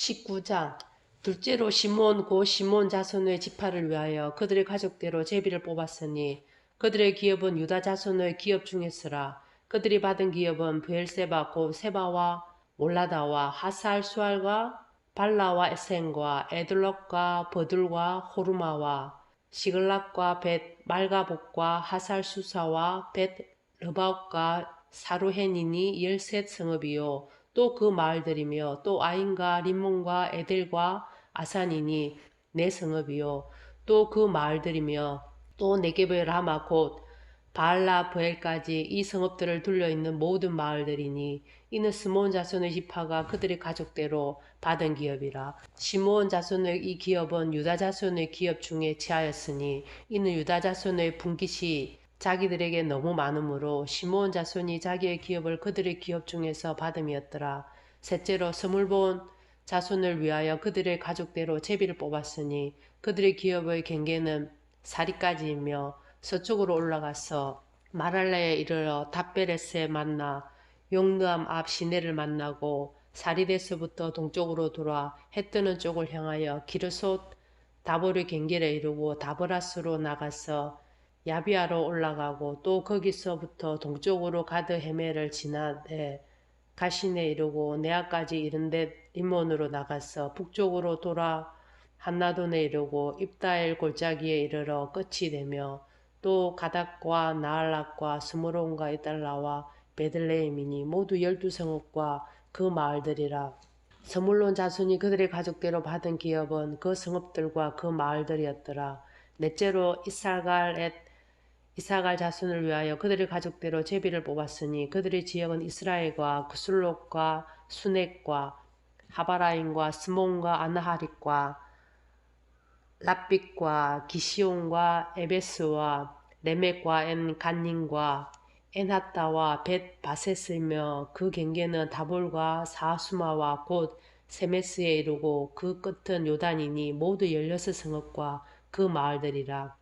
19장. 둘째로 시몬 고 시몬 자손의 지파를 위하여 그들의 가족대로 제비를 뽑았으니 그들의 기업은 유다 자손의 기업 중에서라. 그들이 받은 기업은 브엘세바 곧 세바와 몰라다와 하살 수알과 발라와 에센과 에들럭과 버들과 호르마와 시글락과 벳 말가복과 하살 수사와 벳 르바옥과 사루헤니니 열셋 성읍이요 또 그 마을들이며 또 아인과 림몬과 에델과 아산이니 네 성읍이요. 또 그 마을들이며 또 네게베 라마 곧 바알라 브엘까지 이 성읍들을 둘러 있는 모든 마을들이니 이는 스몬 자손의 지파가 그들의 가족대로 받은 기업이라. 시므온 자손의 이 기업은 유다 자손의 기업 중에 치하였으니 이는 유다 자손의 분깃이 자기들에게 너무 많으므로 시므온 자손이 자기의 기업을 그들의 기업 중에서 받음이었더라. 셋째로 스물본 자손을 위하여 그들의 가족대로 제비를 뽑았으니 그들의 기업의 경계는 사리까지이며 서쪽으로 올라가서 마랄라에 이르러 답베레스에 만나 용르암 앞 시내를 만나고 사리데스부터 동쪽으로 돌아 해 뜨는 쪽을 향하여 기르솥 다보르 경계를 이루고 다브라스로 나가서 야비아로 올라가고 또 거기서부터 동쪽으로 가드 헤메를 지나되 가신에 이르고 네아까지 이른데 리몬으로 나가서 북쪽으로 돌아 한나돈에 이르고 입다엘 골짜기에 이르러 끝이 되며 또 가닥과 나알락과 스무론과 이달라와 베들레헴이니 모두 열두 성읍과 그 마을들이라. 서물론 자손이 그들의 가족대로 받은 기업은 그 성읍들과 그 마을들이었더라. 넷째로 이살갈 엣 이사갈 자손을 위하여 그들의 가족대로 제비를 뽑았으니 그들의 지역은 이스라엘과 구슬록과 수넥과 하바라인과 스몬과 아나하릿과 랍빅과 기시온과 에베스와 레멕과 엔 간닌과 엔하타와 벳 바세스며 그 경계는 다볼과 사수마와 곧 세메스에 이르고 그 끝은 요단이니 모두 열여섯 성읍과 그 마을들이라.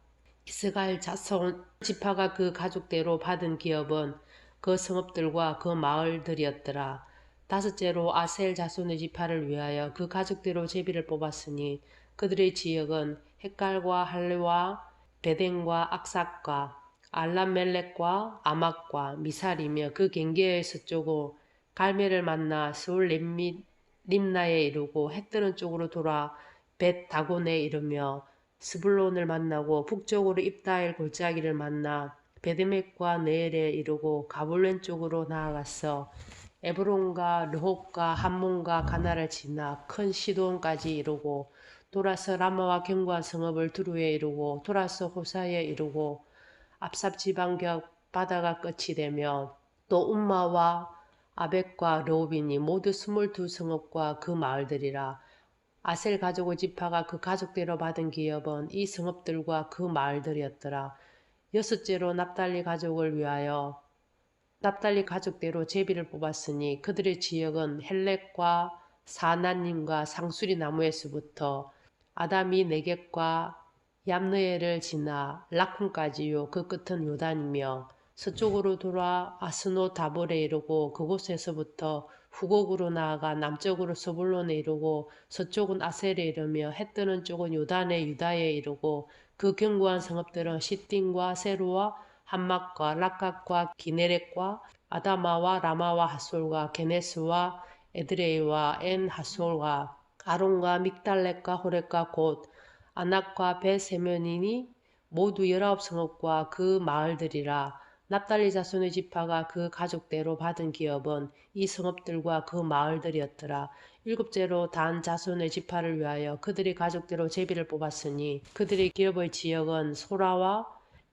이스갈 자손 지파가 그 가족대로 받은 기업은 그 성읍들과 그 마을들이었더라. 다섯째로 아셀 자손의 지파를 위하여 그 가족대로 제비를 뽑았으니 그들의 지역은 헷갈과 할레와 베덴과 악삭과 알람멜렉과 아막과 미살이며 그 경계의 서쪽으로 갈매를 만나 스울 림나에 이르고 해 뜨는 쪽으로 돌아 벳 다곤에 이르며 스불론을 만나고 북쪽으로 입다엘 골짜기를 만나 베드맥과 네엘에 이르고 가불렌 쪽으로 나아갔어 에브론과 르홉과 함몬과 가나를 지나 큰 시돈까지 이르고 돌아서 라마와 경과 성읍을 두루에 이르고 돌아서 호사에 이르고 앞삽 지방격 바다가 끝이 되며 또 um마와 아벡과 르오빈이 모두 스물두 성읍과 그 마을들이라 아셀 가족의 지파가 그 가족대로 받은 기업은 이 성읍들과 그 마을들이었더라. 여섯째로 납달리 가족을 위하여 납달리 가족대로 제비를 뽑았으니 그들의 지역은 헬렉과 사나님과 상수리 나무에서부터 아담이 네겝과 얌느에를 지나 라쿤까지요 그 끝은 요단이며 서쪽으로 돌아 아스노 다볼에 이르고 그곳에서부터 후곡으로 나아가 남쪽으로 서불론에 이르고 서쪽은 아셀에 이르며 해 뜨는 쪽은 요단의 유다에 이르고 그 견고한 성읍들은 시띵과 세루와 한막과 락각과 기네렉과 아다마와 라마와 하솔과 게네스와 에드레이와 엔 하솔과 아론과 믹달렉과 호렉과 곧 아낙과 베세면이니 모두 열아홉 성읍과 그 마을들이라 납달리 자손의 지파가 그 가족대로 받은 기업은 이 성읍들과 그 마을들이었더라. 일곱째로 단 자손의 지파를 위하여 그들이 가족대로 제비를 뽑았으니 그들의 기업의 지역은 소라와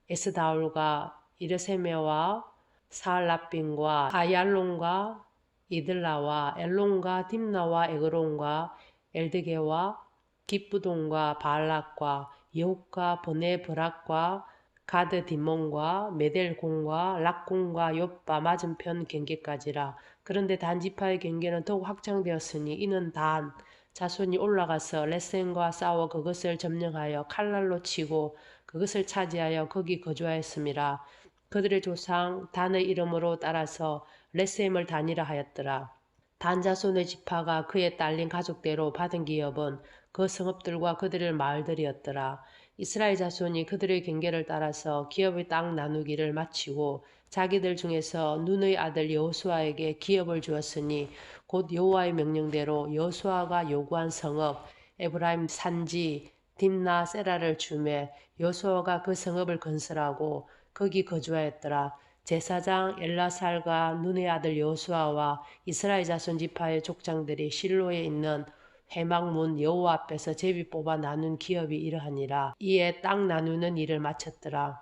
에스다울과 이르세메와 사알라빈과 아얄론과 이들라와 엘론과 딥나와 에그론과 엘드게와 기쁘동과 바알락과 여욱과 보네브락과 가드 디몬과 메델공과 락공과 요빠 맞은편 경계까지라. 그런데 단지파의 경계는 더욱 확장되었으니 이는 단 자손이 올라가서 레센과 싸워 그것을 점령하여 칼날로 치고 그것을 차지하여 거기 거주하였음이라. 그들의 조상 단의 이름으로 따라서 레셈을 단이라 하였더라. 단 자손의 지파가 그에 딸린 가족대로 받은 기업은 그 성읍들과 그들의 마을들이었더라. 이스라엘 자손이 그들의 경계를 따라서 기업의 땅 나누기를 마치고 자기들 중에서 눈의 아들 여호수아에게 기업을 주었으니 곧 여호와의 명령대로 여호수아가 요구한 성읍 에브라임 산지 딥나 세라를 주매 여호수아가 그 성읍을 건설하고 거기 거주하였더라. 제사장 엘라살과 눈의 아들 여호수아와 이스라엘 자손 지파의 족장들이 실로에 있는 회막문 여호와 앞에서 제비 뽑아 나눈 기업이 이러하니라. 이에 땅 나누는 일을 마쳤더라.